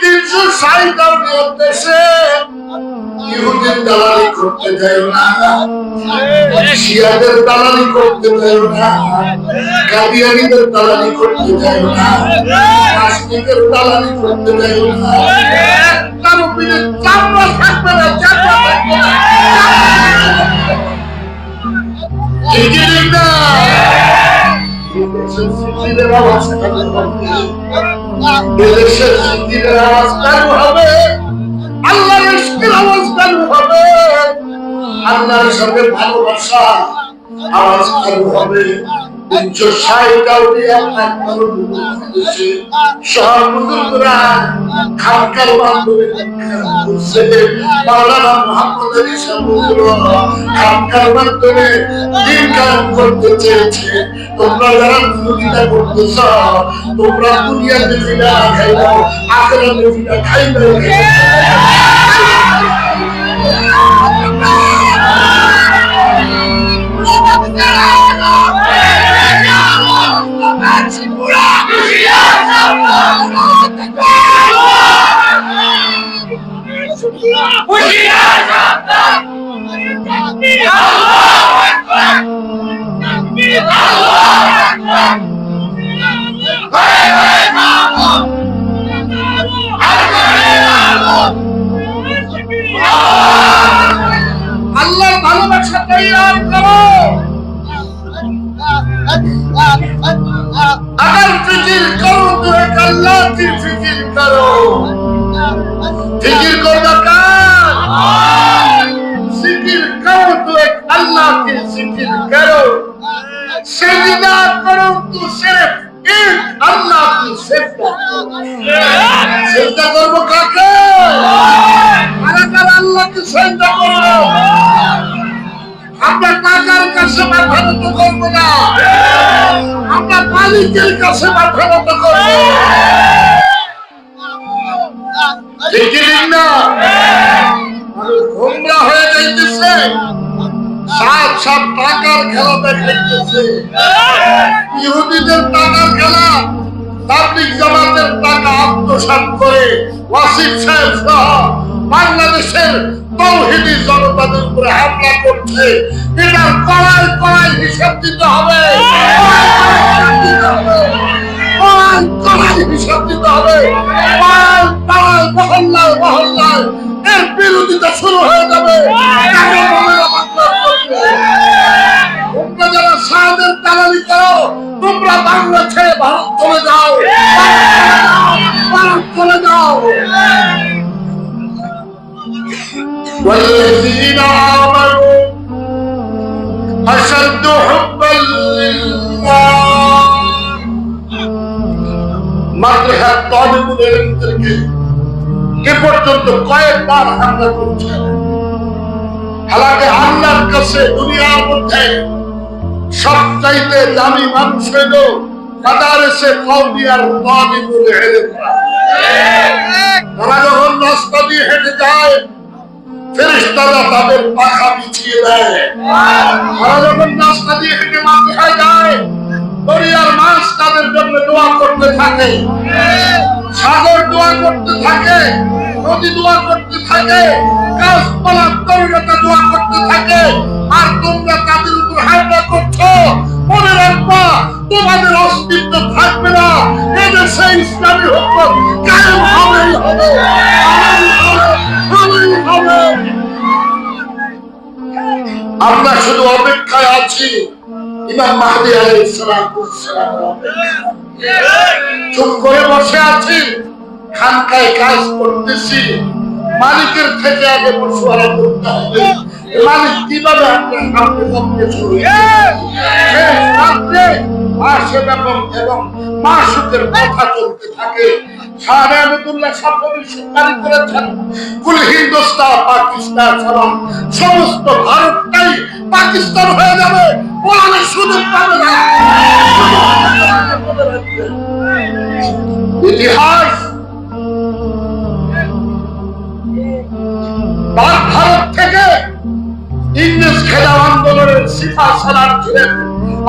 তিনশো ষাট ইহুদির দালালি করতে দেয় না, শিয়াদের দালালি করতে দেয় না, কাদিয়ানিদের দালালি করতে দেয় না করতে দেয় না। একটার উপরে না সিটিদের আওয়াজ কানে হবে। আল্লাহর ইশকের আওয়াজ কানে হবে আল্লাহর সঙ্গে ভালোবাসা আওয়াজ চালু হবে তিনশো ষাট বুঝেছে সব বুজুর্গরা খানকার মাধ্যমে মাওলানা মোহাম্মদ আলী সাহুর খানকার মাধ্যমে দিন কায়েম করতে চেয়েছে তোমরা যারা বিরোধিতা করতেছ তোমরা দুনিয়াতে ফিরা খাইব আখেরাতে খাইবে আল্লাহর জিকির করো সেজদা করো তু সিরফ এক আল্লাহ কি সেজদা সেজদা করব কাকে? আলাকার আল্লাহকে সেজদা করব আমরা টাকার কাছে মাথা নত করব না। আমরা মালিকের কাছে হয়ে যাইতেছে। সাত সাত টাকার খেলা দেখাইতেছে ইহুদিদের টাকার খেলা তাবলিক জামাতের টাকা আত্মসাৎ করে ওয়াসিফ সাহেব সহ বাংলাদেশের তৌহিদি জনতাদের উপরে হামলা করছে। এটার কড়াই কড়াই হিসাব দিতে হবে। কড়াই কড়াই হিসাব দিতে হবে। মহল্লায় মহল্লায় أشد حبا لله মাত্র হ্যাঁ তলিবুলের থেকে এ পর্যন্ত কয়েকবার হামলা করছে হালাকে আল্লাহর কাছে দুনিয়ার মধ্যে সবচাইতে দামি মানুষ হইল মাদারেসে কওমিয়ার তালিবুল ইলম তারা যখন রাস্তা দিয়ে হেঁটে যায় ফেরেশতারা তাদের পাখা বিছিয়ে দেয়। যখন দিয়ে হেঁটে মাথায় যায়, দরিয়ার মাছ তাদের জন্য দোয়া করতে থাকে। সাগর দোয়া করতে থাকে, নদী দোয়া করতে থাকে, গাছপালা তরুণতা দোয়া করতে থাকে। আর তোমরা তাদের উপর হামলা করছ, মনে রাখবা, তোমাদের অস্তিত্ব থাকবে না। এদেশে ইসলামী কায়েম হবেই হবে। অপেক্ষায় আছি। ইমাম মাহদি চুপ করে বসে আছি। খানকায় কাজ করতেছি। মালিকের থেকে আগে মশুয়ারা করতে হবে। মালিক কীভাবে আপনার সামনে সামনে শুরু রাত্রে মাসে এবং মাসুকের কথা চলতে থাকে। শাহ আহমদুল্লাহ সাহেব ভবিষ্যৎবাণী করেছেন কুল হিন্দুস্তান পাকিস্তান ছাড়া সমস্ত ভারতটাই পাকিস্তান হয়ে যাবে। কোরআনের সুযোগ পাবে না। ইতিহাস ভারত থেকে ইংরেজ খেলার আন্দোলনের সিফা সালার ছিলেন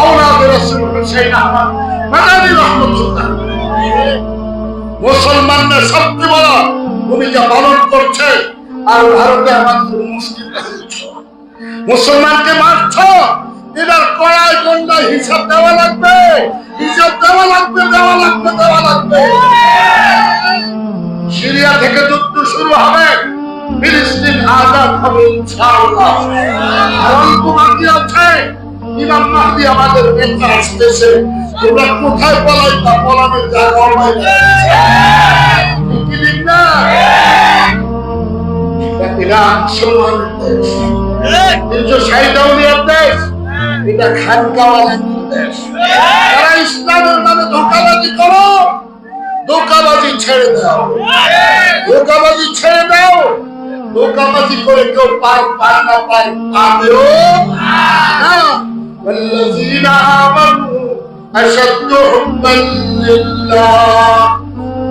আওলাদ রসুল হুসেন আহমদ মাদানী রহমতুল্লাহ মুসলমানদের আর ভারতে আমাদের মুসলিম মুসলমানকে মারছ? এটার কড়াই গন্ডা হিসাব দেওয়া লাগবে। হিসাব দেওয়া লাগবে দেওয়া লাগবে দেওয়া লাগবে। সিরিয়া থেকে যুদ্ধ শুরু হবে। হবে আর অল্প বাকি আছে। কোথায় পলানোর জায়গা ঠিক না? এরা মুসলমানের দেশ তিনশো ষাট আউলিয়ার দেশ এটা খানকাওয়ালার দেশ তারা ইসলামের নামে ধোকাবাজি করো ধোকাবাজি ছেড়ে দাও ধোকাবাজি ছেড়ে দাও ধোকাবাজি করে কেউ পার পার না পার পাবেও না والذين آمنوا أشد حبا لله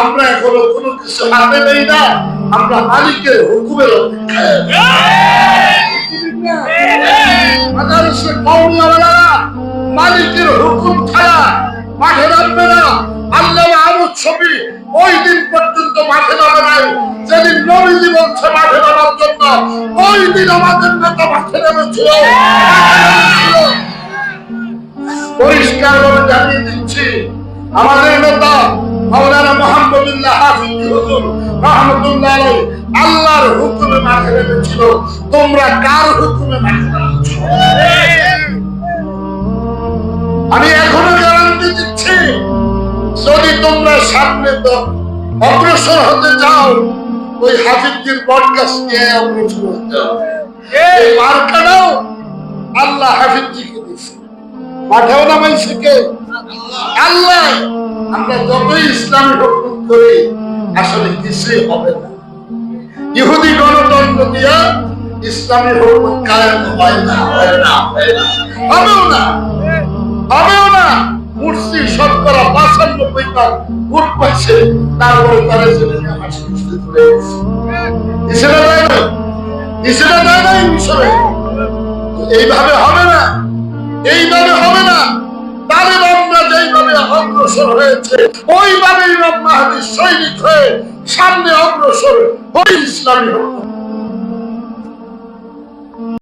আমরা এখনও কোনো কিছু হাতে নেই না। আমরা মালিকের হুকুমের মালিকের হুকুম ছাড়া মাঠে নামবে না। আল্লাহ আমুদ ছবি ওই দিন পর্যন্ত মাঠে নামে নাই। যেদিন নবীজি বলছে মাঠে নামার জন্য, ওই দিন আমাদের নেতা মাঠে নেমেছিল। পরিষ্কার ভাবে জানিয়ে দিচ্ছি, আমাদের নেতা মাওলানা আল্লাহর হুকুমে নেমেছিল। তোমরা কার হুকুমে আমি এখনও গ্যারান্টি দিচ্ছি, যদি তোমরা সামনে অগ্রসর হতে চাও, ওই হাফিজদের বটগাছ নিয়ে অগ্রসর হতে হবে। এই মার্কাটাও আল্লাহ হাফিজজিকে দিচ্ছে মাঠেও নামাইছে কে? আল্লাহ। আমরা যতই ইসলামী হুকুম করি আসলে কিছুই হবে না। ইহুদি গণতন্ত্র দিয়া ইসলামী হুকুম কায়েম হয় না হয় না না। হবেও না। হবেও না। মুর্শি শতকরা পাঁচানব্বই বার ভোট তারপরে তারা জেনে হাসি খুশি চলে ইসরা দেয় না ইসরা দেয় না এইভাবে হবে না। এইভাবে অগ্রসর হয়েছে। ওইভাবেই ইমাম মাহাদির সৈনিক হয়ে সামনে অগ্রসর ওই ইসলামী হুকুম